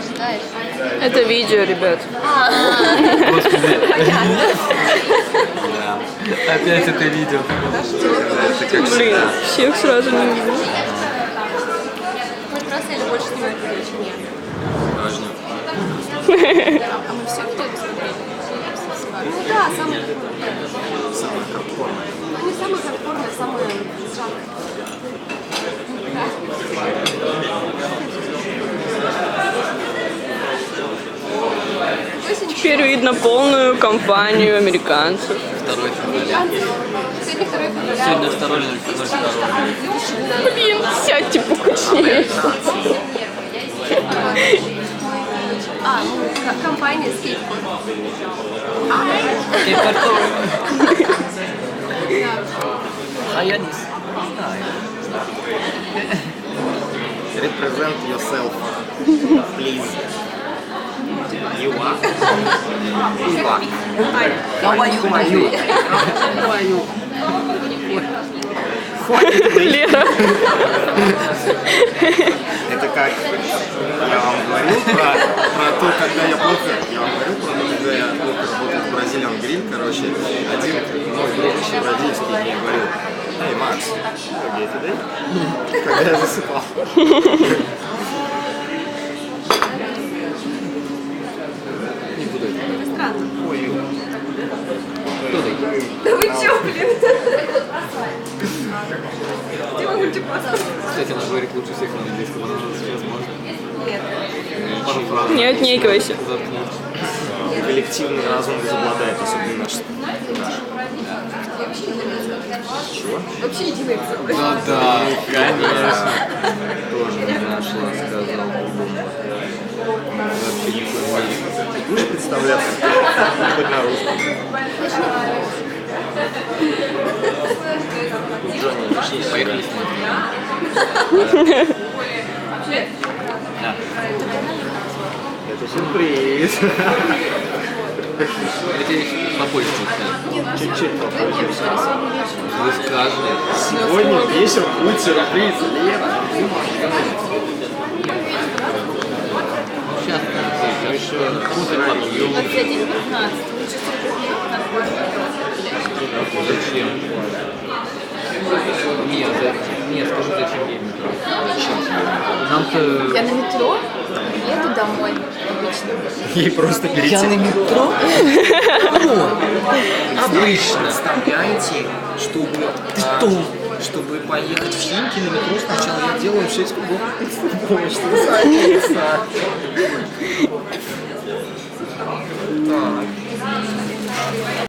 ожидаешь? Это видео, ребят. Господи. Опять это видео. Как Блин, всех сразу не видно. Мы просто или больше снимать будем, чем я. важно. А мы все кто смотрели? Ну да, самый... Самое хардкорное. Ну не самый хардкорный, а самый жанр. Теперь видно полную компанию американцев. 2 февраля. Сегодня второй февраля. Сегодня 2 или 2 Блин, сядьте покучнее. А, ну, компания скейтборд. А я не знаю. Represent yourself, please. You are? You are. How are you, my you? How are you? Лера. Это как я вам говорил про, про то, когда я плохо, я вам говорил про то, когда я плохо работал в Бразилиан Гриль, короче, один мой друг еще бразильский мне говорил, эй, Макс, где ты Когда я засыпал. Не буду это. Странно. Ой, Кто ты? Да вы чё, блин? Сделай мультипас. Кстати, она говорит лучше всех на английском. Она сейчас может Нет. пару. Не отнекивайся. коллективный разум возобладает, особенно наш. Чего? Вообще единый. Ну да, конечно. Тоже не нашла, сказал. Вообще не понимаю. Будешь представляться? Хоть на русском. Джонни. Это сюрприз. Я тебе попозже. Чуть-чуть попозже. Вы скажете. Сегодня вечер будет сюрприз. Лера. Сейчас, сейчас, после подъема. Один 15. Зачем? Нет, нет, скажи, зачем ей метро? Нам-то... Я на метро еду домой обычно. Ей просто перейти. метро? Обычно. Представляете, чтобы, а, чтобы поехать в Химки на метро, сначала я делаю 6 кругов. Что за